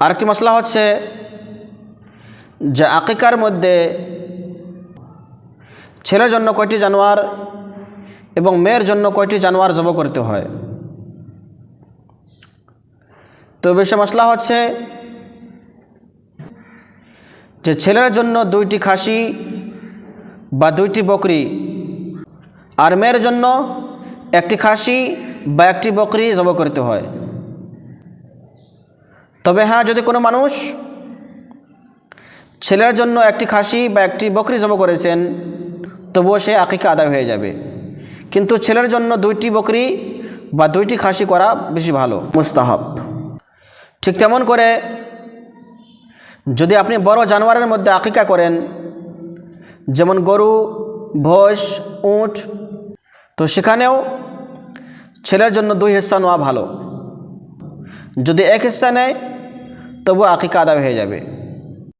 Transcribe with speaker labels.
Speaker 1: আরেকটি মশলা হচ্ছে যে আকিকার মধ্যে ছেলের জন্য কয়টি জানোয়ার এবং মেয়ের জন্য কয়টি জানোয়ার জব করতে হয়। তো বিষয় মশলা হচ্ছে যে ছেলের জন্য দুইটি খাসি বা দুইটি বকরি আর মেয়ের জন্য একটি খাসি বা একটি বকরি জব করতে হয়। তবে হ্যাঁ যদি কোনো মানুষ ছেলের জন্য একটি খাসি বা একটি বকরি জব করেছেন, তবুও সে আকিকা আদায় হয়ে যাবে। কিন্তু ছেলের জন্য দুইটি বকরি বা দুইটি খাসি করা বেশি ভালো, মুস্তাহাব। ঠিক তেমন করে যদি আপনি বড় জানোয়ারের মধ্যে আকিকা করেন, যেমন গরু ভোজ উঁট, তো সেখানেও ছেলের জন্য দুই হিস্সা নেওয়া ভালো। যদি এক হিস্সা নেয় তবু আকিকা আদায় হয়ে যাবে।